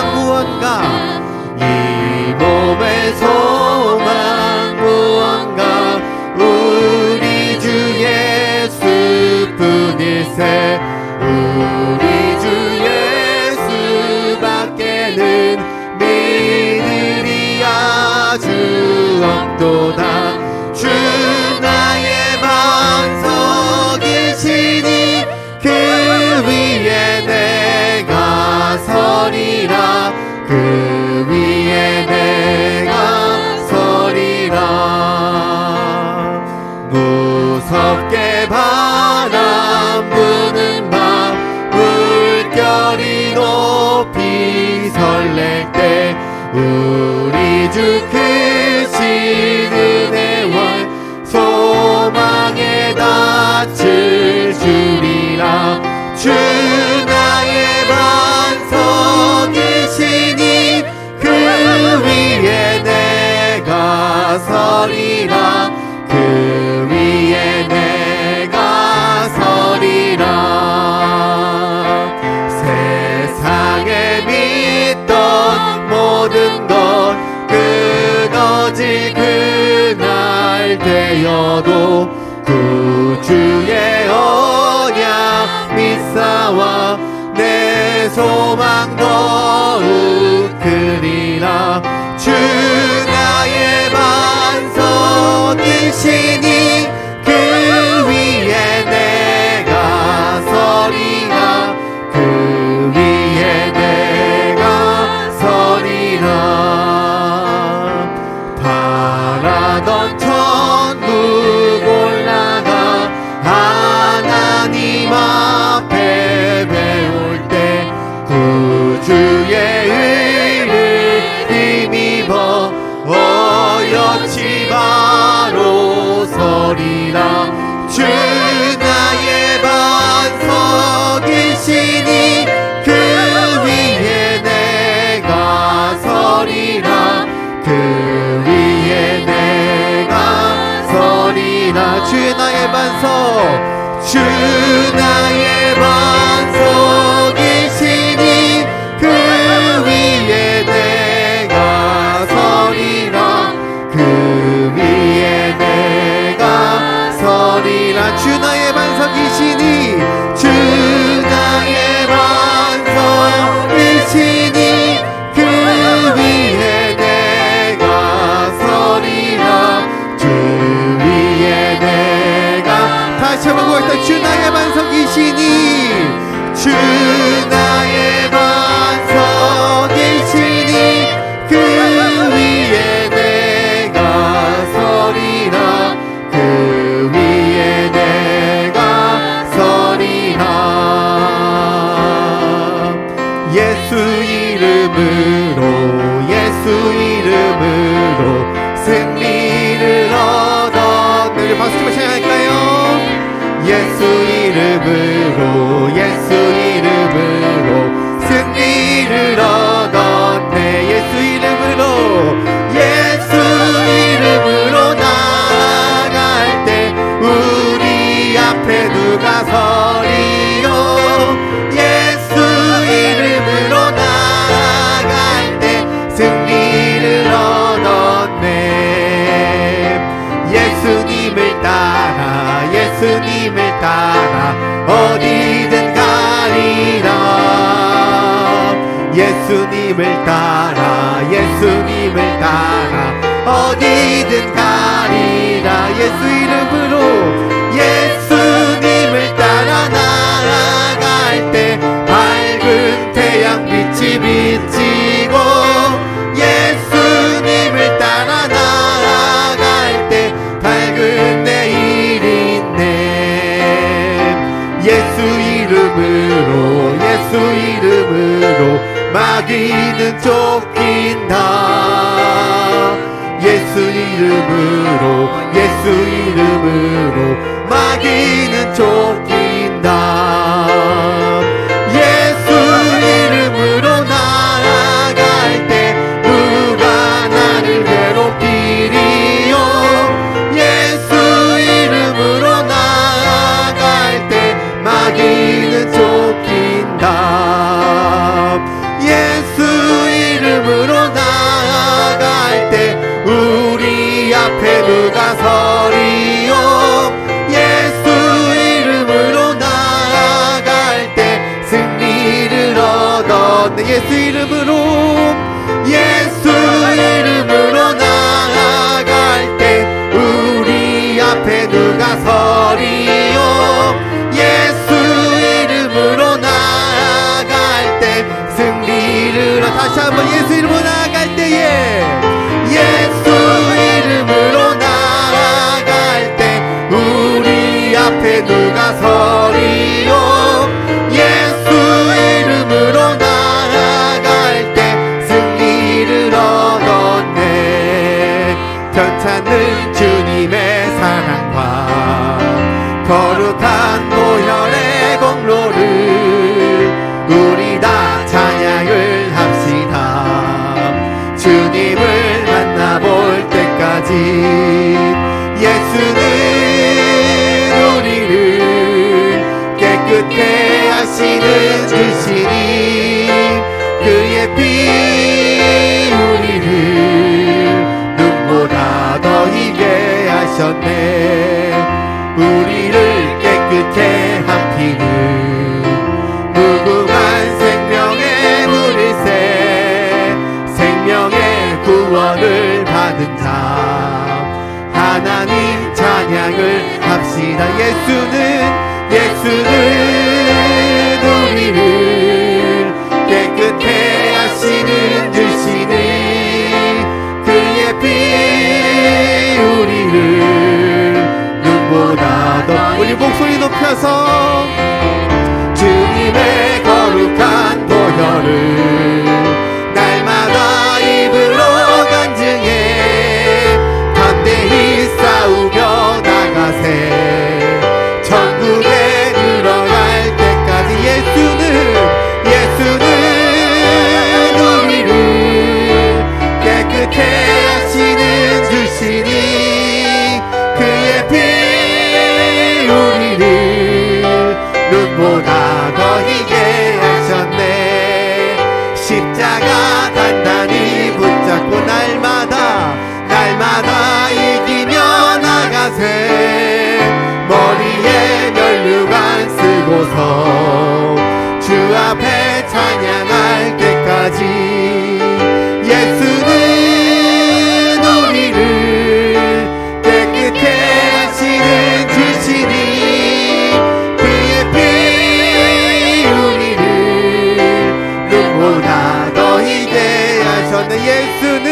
무언가. 이 몸에서 주 크신 은혜와 소망에 닿을 줄이라. 주 나의 반석이시니 그 위에 내가 서리라. 谢谢你。 하시니 그 위에 내가 서리라. 그 위에 내가 서리라. 주 나의 반석 주 나의 반석 가라. 어디든 가리라. 예수 이름으로 예수님을 따라 날아갈 때 밝은 태양 빛이 비치고 예수님을 따라 날아갈 때 밝은 내일이 있네 예수 이름으로 예수 이름으로 마귀는 쫓기 내부가 서리요. 예수 이름으로 나아갈 때 승리를 얻었네. 예수 이름으로 예수 이름으로 나아갈 때 우리 앞에 누가 서리요. 예수 이름으로 나아갈 때 승리를 얻 다시 한번 예- Almighty. hurt me. 영원하도이게 하셨네 예수는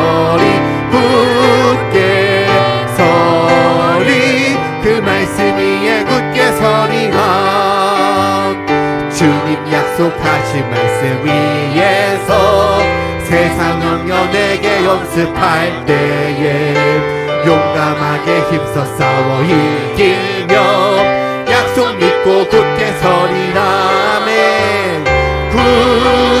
약속하신 말씀 위에서 세상 영역 내게 연습할 때에 용감하게 힘써 싸워 이기며 약속 믿고 굳게 서리라멘 굳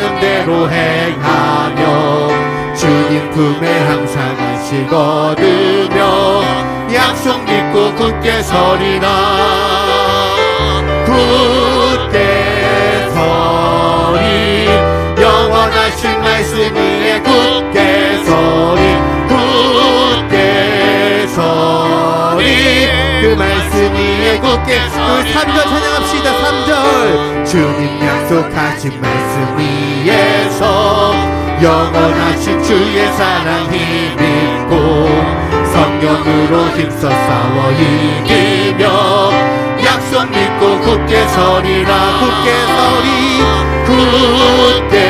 하는 대로 행하며 주님 품에 항상 안식 얻으며 약속 믿고 굳게 서리라. 굳게 서리. 영원하신 말씀 위에 굳게 서리. 굳게 서리. 그 말씀 위에 굳게 우리 3절 찬양합시다 3절. 주님 약속하신 말씀 위에서 영원하신 주의 사랑 힘입고 성령으로 힘써 싸워 이기며 약속 믿고 굳게 서리라 굳게 서리 굳게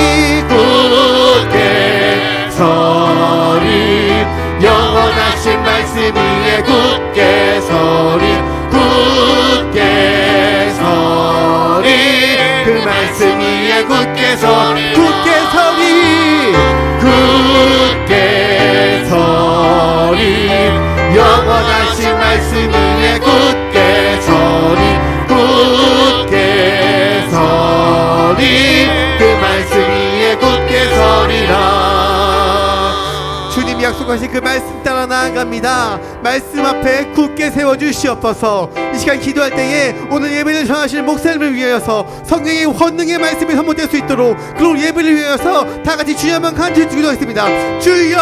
약속하신 그 말씀 따라 나아갑니다. 말씀 앞에 굳게 세워주시옵소서. 이 시간 기도할 때에 오늘 예배를 전하실 목사님을 위하여서 성령의 권능의 말씀이 선포될 수 있도록 그런 예배를 위하여서 다 같이 주여만 간절히 기도하겠습니다. 주여!